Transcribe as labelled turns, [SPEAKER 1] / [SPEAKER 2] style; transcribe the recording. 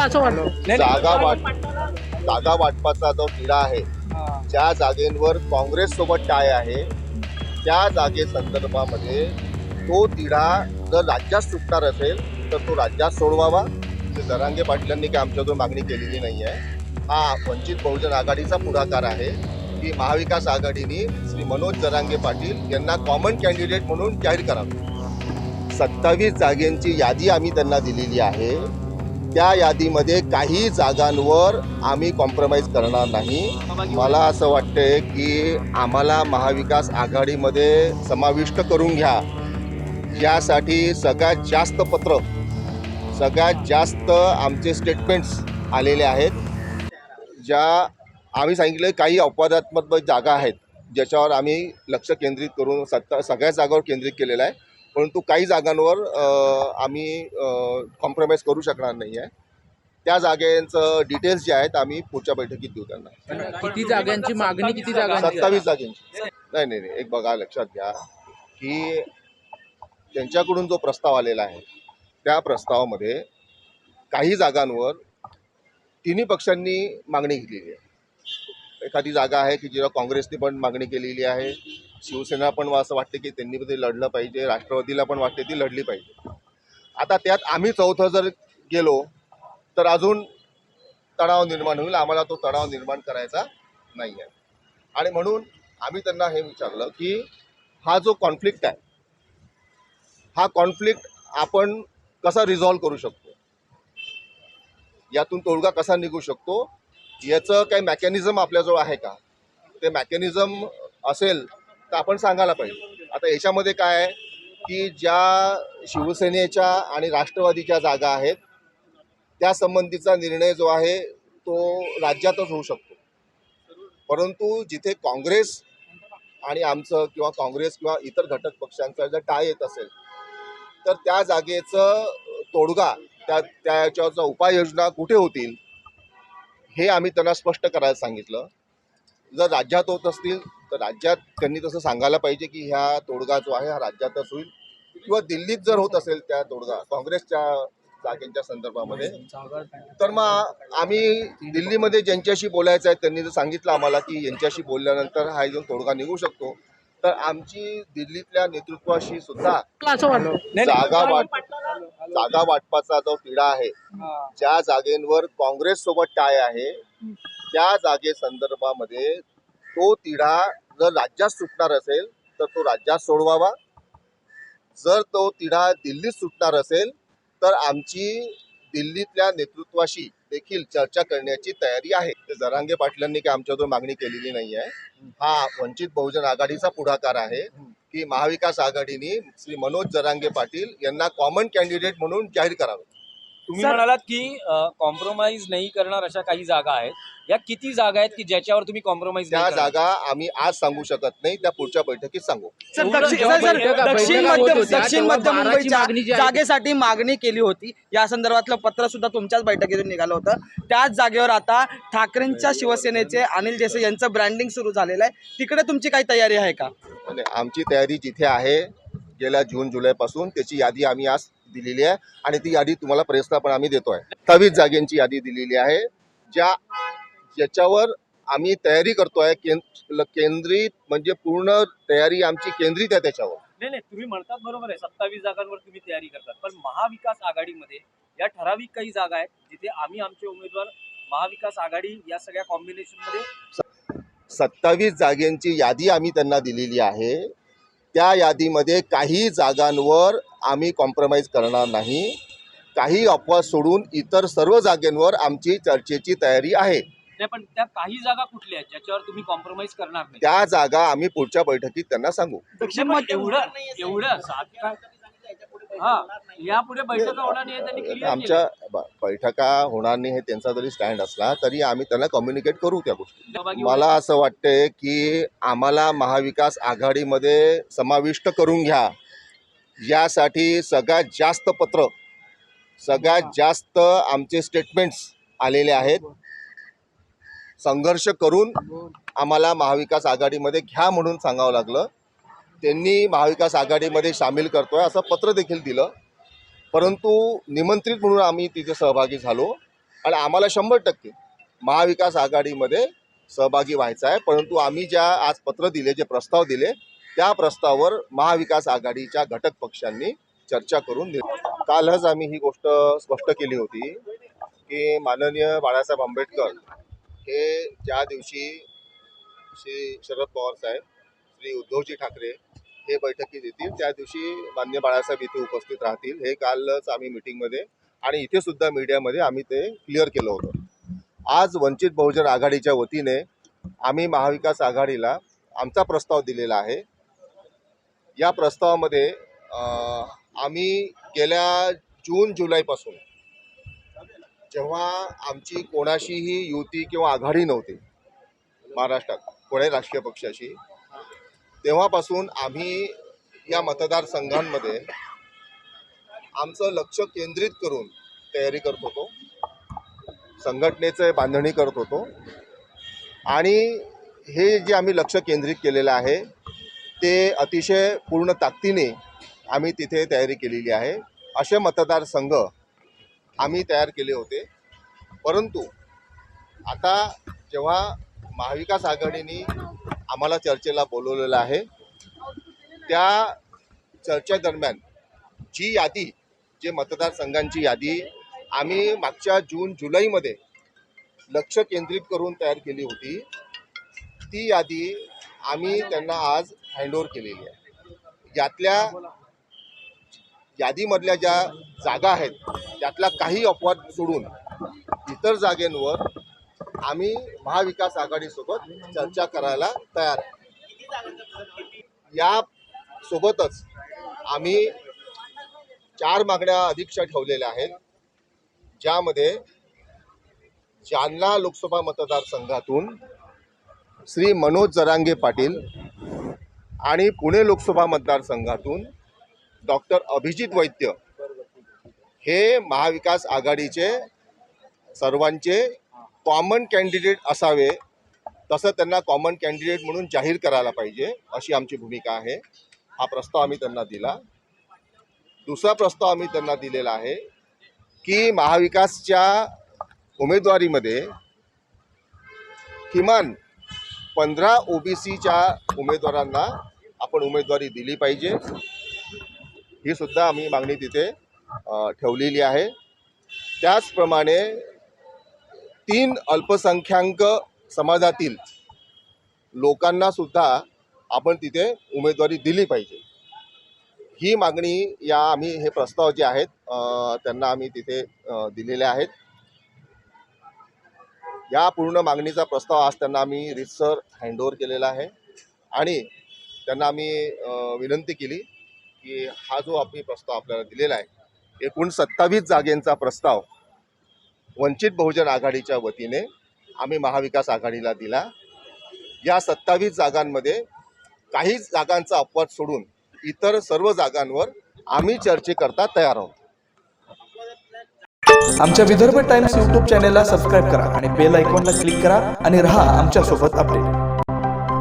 [SPEAKER 1] असं वाटतं.
[SPEAKER 2] जागा वाट जागा वाटपाचा जो तिढा आहे ज्या जागेंवर काँग्रेस सोबत टाय आहे त्या जागे संदर्भामध्ये तो तिढा जर राज्यात सुटणार असेल तर तो राज्यात सोडवावा. ते जरांगे पाटलांनी काही आमच्याकडून मागणी केलेली नाही आहे हा वंचित बहुजन आघाडीचा पुढाकार आहे. की महाविकास आघाडीने श्री मनोज जरांगे पाटील यांना कॉमन कॅन्डिडेट म्हणून जाहीर करावे. सत्तावीस जागेंची यादी आम्ही त्यांना दिलेली आहे. त्या यादीमध्ये काही जागांवर आम्ही कॉम्प्रोमाइज करणार नाही. मला असं वाटतंय की आम्हाला महाविकास आघाडीमध्ये समाविष्ट करून घ्या. यासाठी सगळ्यात जास्त पत्र सगळ्यात जास्त आमचे स्टेटमेंट्स आलेले आहेत. ज्या आम्ही सांगितलं काही अपवादात्मक जागा आहेत ज्याच्यावर आम्ही लक्ष केंद्रित करून सत्ता सगळ्या जागावर केंद्रित केलेलं आहे. परंतु काही जागांवर आम्ही कॉम्प्रोमाइज करू शकणार नाही आहे त्या जागेचं डिटेल्स जे आहेत आम्ही पुढच्या बैठकीत देऊ त्यांना.
[SPEAKER 1] किती जागांची मागणी किती जागांची
[SPEAKER 2] सत्तावीस जागेंची. नाही नाही नाही. एक बघा लक्षात घ्या की त्यांच्याकडून जो प्रस्ताव आलेला आहे त्या प्रस्तावामध्ये काही जागांवर तिन्ही पक्षांनी मागणी घेतलेली आहे. एखादी जागा आहे की जेव्हा काँग्रेसने पण मागणी केलेली आहे? शिवसेना पण असं वाटते की त्यांनी ते लढलं पाहिजे राष्ट्रवादीला पण वाटते ती लढली पाहिजे. आता त्यात आम्ही चौथं जर गेलो तर अजून तणाव निर्माण होईल. आम्हाला तो तणाव निर्माण करायचा नाही आहे आणि म्हणून आम्ही त्यांना हे विचारलं की हा जो कॉन्फ्लिक्ट आहे हा कॉन्फ्लिक्ट आपण कसा रिझॉल्व करू शकतो? यातून तोडगा कसा निघू शकतो? याचं काही मॅकॅनिझम आपल्याजवळ आहे का? ते मॅकॅनिझम असेल तर आपण सांगायला पाहिजे. आता याच्यामध्ये काय आहे की ज्या शिवसेनेच्या आणि राष्ट्रवादीच्या जागा आहेत त्या संबंधीचा निर्णय जो आहे तो राज्यातच होऊ शकतो. परंतु जिथे काँग्रेस आणि आमचं किंवा काँग्रेस किंवा इतर घटक पक्षांचा जर टाय येत असेल तर त्या जागेचं तोडगा त्या त्याच्या उपाययोजना कुठे होतील? हे आम्ही त्यांना स्पष्ट करायला सांगितलं. जर राज्यात होत असतील तर राज्यात त्यांनी तसं सांगायला पाहिजे की ह्या तोडगा जो आहे हा राज्यातच होईल. किंवा दिल्लीत जर होत असेल त्या तोडगा काँग्रेसच्या जागेंच्या संदर्भामध्ये तर मग आम्ही दिल्लीमध्ये ज्यांच्याशी बोलायचं आहे त्यांनी जर सांगितलं आम्हाला की यांच्याशी बोलल्यानंतर हा जो तोडगा निघू शकतो तर आमची दिल्लीतल्या नेतृत्वाशी सुद्धा जागा वाट जागा वाटपाचा जो तिढा आहे ज्या जागेंवर काँग्रेस सोबत टाय आहे त्या जागे संदर्भामध्ये तो तिढा जर राज्यात सुटणार असेल तर तो राज्यात सोडवावा. जर तो तिढा दिल्लीत सुटणार असेल तर आमची दिल्लीतल्या नेतृत्वाशी देखील चर्चा करण्याची तयारी आहे. ते जरांगे पाटलांनी काही आमच्याकडून मागणी केलेली नाही आहे हा वंचित बहुजन आघाडीचा पुढाकार आहे. की महाविकास आघाडीने श्री मनोज जरांगे पाटील यांना कॉमन कॅन्डिडेट म्हणून जाहीर करावे.
[SPEAKER 3] तुम्ही म्हणालात की कॉम्प्रोमाइज नाही करणार अशा काही जागा आहेत. या किती जागा आहेत की ज्याच्यावर तुम्ही कॉम्प्रोमाइज
[SPEAKER 2] त्या जागा आम्ही आज सांगू शकत नाही त्या पुढच्या बैठकीत सांगू.
[SPEAKER 4] सर दक्षिण सर, मध्य दक्षिण मध्य मुंबईच्या जागेसाठी मागणी केली होती. या संदर्भातलं पत्र सुद्धा तुमच्याच बैठकीतून निघालं होतं. त्याच जागेवर आता ठाकरेंच्या शिवसेनेचे अनिल देसाई यांचं ब्रँडिंग सुरू झालेलं आहे. तिकडे तुमची काही तयारी आहे का?
[SPEAKER 2] आमची तयारी जिथे आहे गेल्या जून जुलैपासून त्याची यादी आम्ही आज दिलेली आहे आणि ती यादी तुम्हाला प्रेसला पण आम्ही देतोय. सत्तावीस जागेंची यादी दिलेली आहे ज्या ज्याच्यावर आम्ही तयारी करतोय केंद्र केंद्रित म्हणजे पूर्ण तयारी आमची केंद्रित आहे त्याच्यावर.
[SPEAKER 3] नाही नाही तुम्ही म्हणतात बरोबर आहे सत्तावीस जागांवर तुम्ही तयारी करतात. पण महाविकास आघाडीमध्ये या ठराविक काही जागा आहेत जिथे आम्ही आमचे उमेदवार महाविकास आघाडी या सगळ्या कॉम्बिनेशनमध्ये
[SPEAKER 2] सत्तावीस जागेंची यादी आम्ही त्यांना दिलेली आहे. त्या यादीमध्ये काही जागांवर आम्ही कॉम्प्रोमाइज करणार नाही. काही अपवाद सोडून इतर सर्व जागेंवर आमची चर्चेची तयारी आहे.
[SPEAKER 3] नाही पण त्या काही जागा कुठल्या आहेत ज्याच्यावर तुम्ही कॉम्प्रोमाइज करणार नाही?
[SPEAKER 2] त्या जागा आम्ही पुढच्या बैठकीत त्यांना सांगू.
[SPEAKER 3] एवढं एवढं सात यापुढे बैठका होणार नाही हे त्यांनी clear केलं.
[SPEAKER 2] आमच्या ब- बैठका होणार नाही हे त्यांचा जरी स्टँड असला तरी आम्ही त्यांना कम्युनिकेट करू त्या गोष्टी.
[SPEAKER 3] सहभागी
[SPEAKER 2] मला असं वाटतंय की आम्हाला महाविकास आघाडीमध्ये समाविष्ट करून घ्या. यासाठी सगळ्यात जास्त पत्र सगळ्यात जास्त आमचे स्टेटमेंट्स आलेले आहेत. संघर्ष करून आम्हाला महाविकास आघाडीमध्ये घ्या म्हणून सांगावं लागलं. त्यांनी महाविकास आघाडीमध्ये सामील करतोय असं पत्र देखील दिलं. परंतु निमंत्रित म्हणून आम्ही तिथे सहभागी झालो. आणि आम्हाला शंभर टक्के महाविकास आघाडीमध्ये सहभागी व्हायचं आहे. परंतु आम्ही ज्या आज पत्र दिले जे प्रस्ताव दिले त्या प्रस्तावावर महाविकास आघाडीच्या घटक पक्षांनी चर्चा करून दिली. कालच आम्ही ही गोष्ट स्पष्ट केली होती की माननीय बाळासाहेब आंबेडकर हे ज्या दिवशी श्री शरद पवार साहेब श्री उद्धवजी ठाकरे हे बैठकीत येतील त्या दिवशी मान्य बाळासाहेब इथे उपस्थित राहतील. हे कालच आम्ही मिटिंगमध्ये आणि इथे सुद्धा मीडियामध्ये आम्ही ते क्लिअर केलं होतं. आज वंचित बहुजन आघाडीच्या वतीने आम्ही महाविकास आघाडीला आमचा प्रस्ताव दिलेला आहे. या प्रस्तावामध्ये आम्ही गेल्या जून जुलैपासून जेव्हा आमची कोणाशीही युती किंवा आघाडी नव्हती महाराष्ट्रात कोणाही राजकीय पक्षाशी तेव्हापासून आम्ही या मतदारसंघांमध्ये आमचं लक्ष केंद्रित करून तयारी करत होतो. संघटनेचं बांधणी करत होतो. आणि हे जे आम्ही लक्ष केंद्रित केलेलं आहे ते अतिशय पूर्ण ताकदीने आम्ही तिथे तयारी केलेली आहे. असे मतदारसंघ आम्ही तयार केले होते. परंतु आता जेव्हा महाविकास आघाडीने आम्हाला चर्चेला बोलवलेलं आहे. त्या चर्चेदरम्यान जी यादी जे मतदारसंघांची यादी आम्ही मागच्या जून जुलैमध्ये लक्ष केंद्रित करून तयार केली होती. ती यादी आम्ही त्यांना आज हँडओव्हर केलेली आहे. यातल्या यादीमधल्या ज्या जागा आहेत त्यातल्या काही अपवाद सोडून इतर जागेंवर आम्ही महाविकास आघाडीसोबत चर्चा करायला तयार आहे. या सोबतच आम्ही चार मागण्या अधिकच्या ठेवलेल्या आहेत. ज्यामध्ये जालना लोकसभा मतदारसंघातून श्री मनोज जरांगे पाटील आणि पुणे लोकसभा मतदारसंघातून डॉक्टर अभिजित वैद्य हे महाविकास आघाडीचे सर्वांचे कॉमन कॅन्डिडेट असावे तसं त्यांना कॉमन कॅन्डिडेट म्हणून जाहीर करायला पाहिजे अशी आमची भूमिका आहे. हा प्रस्ताव आम्ही त्यांना दिला. दुसरा प्रस्ताव आम्ही त्यांना दिलेला आहे की महाविकासच्या उमेदवारीमध्ये किमान पंधरा ओ बी सीच्या उमेदवारांना आपण उमेदवारी दिली पाहिजे. ही सुद्धा आम्ही मागणी तिथे ठेवलेली आहे. त्याचप्रमाणे तीन अल्पसंख्याक समाजातील लोकांना सुद्धा आपण तिथे उमेदवारी दिली पाहिजे. ही मागणी या आम्ही हे प्रस्ताव जे आहेत त्यांना आम्ही तिथे दिलेले आहेत. या पूर्ण मागणीचा प्रस्ताव आज त्यांना आम्ही रितसर हँडओव्हर केलेला आहे आणि त्यांना आम्ही विनंती केली की हा जो आम्ही प्रस्ताव आपल्याला दिलेला आहे एकूण सत्तावीस जागेंचा प्रस्ताव वंचित बहुजन आघाडीच्या वतीने आम्ही महाविकास आघाडीला दिला. या सत्तावीस जागांमध्ये काही जागांचा अपवाद सोडून इतर सर्व जागांवर आम्ही चर्चेकरता तयार आहोत.
[SPEAKER 5] आमच्या विदर्भ टाइम्स यूट्यूब चॅनेलला सबस्क्राईब करा आणि बेल आयकॉनला क्लिक करा आणि रहा आमच्यासोबत अपडेट.